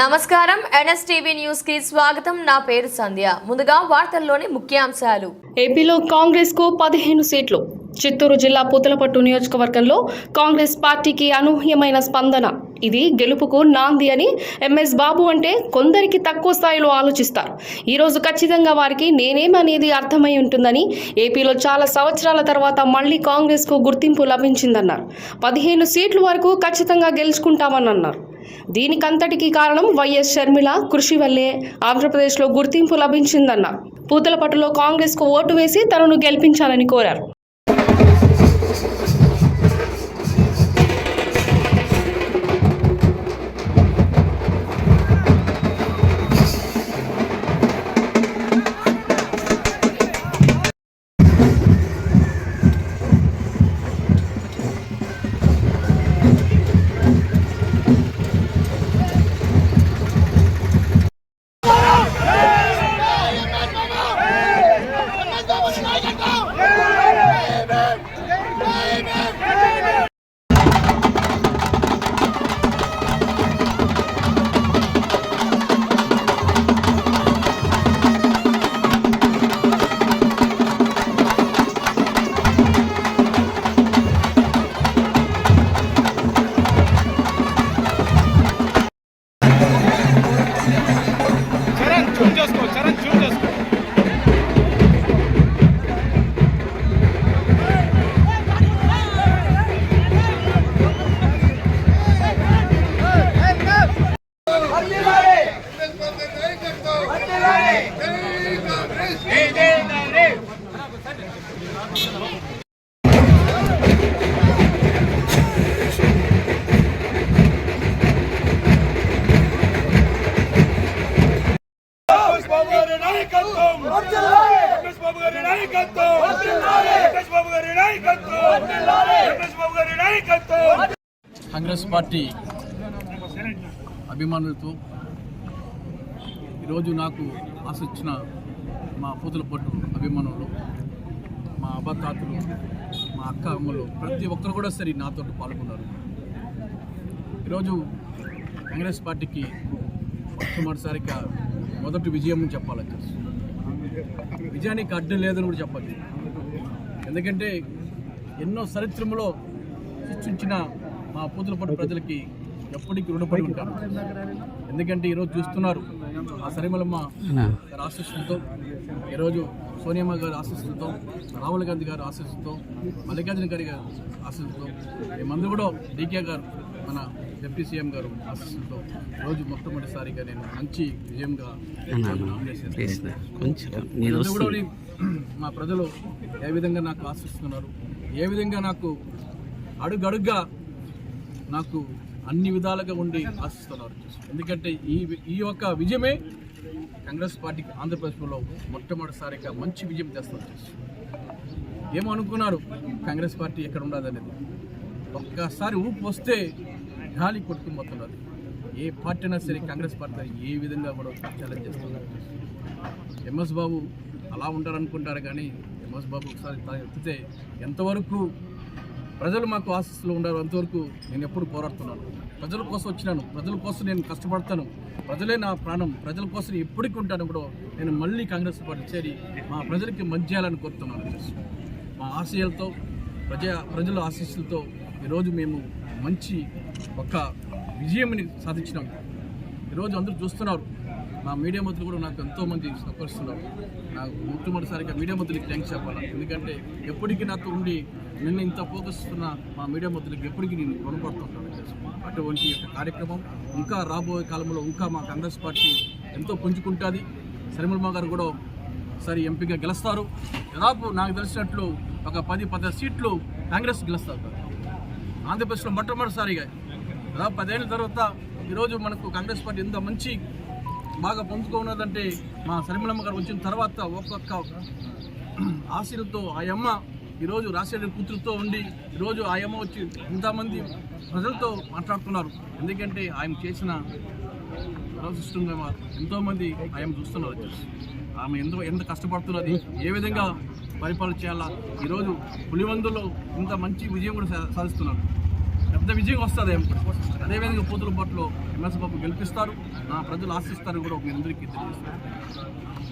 నమస్కారం. ఎన్ఎస్టీవీ న్యూస్కి స్వాగతం. నా పేరు సంధ్య. ముందుగా వార్తల్లోని ముఖ్యాంశాలు. ఏపీలో కాంగ్రెస్కు పదిహేను సీట్లు. చిత్తూరు జిల్లా పూతలపట్టు నియోజకవర్గంలో కాంగ్రెస్ పార్టీకి అనూహ్యమైన స్పందన. ఇది గెలుపుకు నాంది అని ఎంఎస్ బాబు అంటే కొందరికి తక్కువ స్థాయిలో ఆలోచిస్తారు. ఈరోజు ఖచ్చితంగా వారికి నేనేమనేది అర్థమై ఉంటుందని ఏపీలో చాలా సంవత్సరాల తర్వాత మళ్ళీ కాంగ్రెస్కు గుర్తింపు లభించిందన్నారు. పదిహేను సీట్ల వరకు ఖచ్చితంగా గెలుచుకుంటామని అన్నారు. దీనికంతటికీ కారణం వైఎస్ షర్మిల కృషి వల్లే ఆంధ్రప్రదేశ్లో గుర్తింపు లభించిందన్న. పూతలపట్టులో కాంగ్రెస్కు ఓటు వేసి తనను గెలిపించాలని కోరారు. కాంగ్రెస్ పార్టీ అభిమానులతో ఈరోజు నాకు ఆశించిన మా పూతల పట్టు అభిమానులు మా అబ్బతాతలు మా అక్క అమ్మలు ప్రతి ఒక్కరు కూడా సరే నాతో పాల్గొన్నారు. ఈరోజు కాంగ్రెస్ పార్టీకి మొట్టమొదటిసారిగా మొదటి విజయం చెప్పాలని చెప్పాలి విజయానికి అడ్డం లేదని కూడా చెప్పాలి ఎందుకంటే ఎన్నో చరిత్రములో సృష్టించిన మా పూతలపట్టు ప్రజలకి ఎప్పటికీ రుణపడి ఉంటాను ఎందుకంటే ఈరోజు చూస్తున్నారు ఆ సరిమలమ్మ గారి ఆశీస్సులతో ఈరోజు సోనియమ్మ గారి ఆశీస్సులతో రాహుల్ గాంధీ గారి ఆశీస్సులతో మల్లికార్జున గారి గారి ఆశీస్సులతో మేమందరూ కూడా డీకే గారు మన డిప్యూటీ సీఎం గారు ఆశీస్సులతో రోజు మొట్టమొదటిసారిగా నేను మంచి విజయంగా ఈ మా ప్రజలు ఏ విధంగా నాకు ఆశిస్తున్నారు ఏ విధంగా నాకు అడుగడుగ్గా నాకు అన్ని విధాలుగా ఉండి ఆశిస్తున్నారు. ఎందుకంటే ఈ ఈ యొక్క విజయమే కాంగ్రెస్ పార్టీకి ఆంధ్రప్రదేశ్లో మొట్టమొదటిసారిగా మంచి విజయం తెస్తారు ఏమో అనుకున్నారు కాంగ్రెస్ పార్టీ ఎక్కడ ఉండదనేది ఒక్కసారి ఊపు వస్తే గాలి కొట్టుకుపోతున్నారు ఏ పార్టీ అయినా సరే కాంగ్రెస్ పార్టీ ఏ విధంగా కూడా ఛాలెంజ్ చేస్తున్నారు ఎంఎస్ బాబు అలా ఉంటారనుకుంటారు కానీ ఎంఎస్ బాబు ఒకసారి ఎత్తితే ఎంతవరకు ప్రజలు మాకు ఆశీస్సులు ఉండారు అంతవరకు నేను ఎప్పుడు పోరాడుతున్నాను. ప్రజల కోసం వచ్చినాను ప్రజల కోసం నేను కష్టపడతాను. ప్రజలే నా ప్రాణం ప్రజల కోసం ఎప్పటికీ ఉంటాను కూడా నేను మళ్ళీ కాంగ్రెస్ పార్టీ చేరి మా ప్రజలకి మంచి చేయాలని కోరుతున్నాను. మా ఆశయాలతో ప్రజా ప్రజల ఆశీస్సులతో ఈరోజు మేము మంచి ఒక విజయంని సాధించినాం. ఈరోజు అందరూ చూస్తున్నారు. మా మీడియా మంత్రులు కూడా నాకు ఎంతోమంది సహకరిస్తున్నారు. నాకు మొట్టమొదటిసారిగా మీడియా మంత్రులకి థ్యాంక్స్ చెప్పాలి. ఎందుకంటే ఎప్పటికీ నాతో ఉండి నిన్న ఇంత ఫోకస్ ఉన్న మా మీడియా మంత్రులకి ఎప్పటికీ నేను రుణపడుతుంటాను అటువంటి కార్యక్రమం ఇంకా రాబోయే కాలంలో ఇంకా మా కాంగ్రెస్ పార్టీ ఎంతో పుంజుకుంటుంది. శర్మలమ్మ గారు కూడా సరి ఎంపీగా గెలుస్తారు. దాదాపు నాకు తెలిసినట్లు ఒక పది పది సీట్లు కాంగ్రెస్ గెలుస్తారు. ఆంధ్రప్రదేశ్లో మొట్టమొదటిసారిగా దాదాపు పదేళ్ళ తర్వాత ఈరోజు మనకు కాంగ్రెస్ పార్టీ ఎంత మంచి బాగా పొందుకున్నదంటే మా సరిమలమ్మ గారు వచ్చిన తర్వాత ఒక్కొక్క ఆశలతో ఆ అమ్మ ఈరోజు రాజశేఖర కూతురుతో ఉండి ఈరోజు ఆ అమ్మ వచ్చి ఇంతమంది ప్రజలతో మాట్లాడుతున్నారు. ఎందుకంటే ఆయన చేసిన ప్రవశిష్టంగా ఎంతోమంది ఆయన చూస్తున్నారు. ఆమె ఎంత ఎంత కష్టపడుతున్నది ఏ విధంగా పరిపాలన చేయాలా ఈరోజు పులివందులో ఇంత మంచి విజయం కూడా సా- సాధిస్తున్నారు. పెద్ద విజయం వస్తుంది అదేవిధంగా పూతుల పట్టులో ఎంఎస్ బాబు గెలిపిస్తారు. నా ప్రజలు ఆశిస్తారు కూడా మీ అందరికీ తెలియజేస్తారు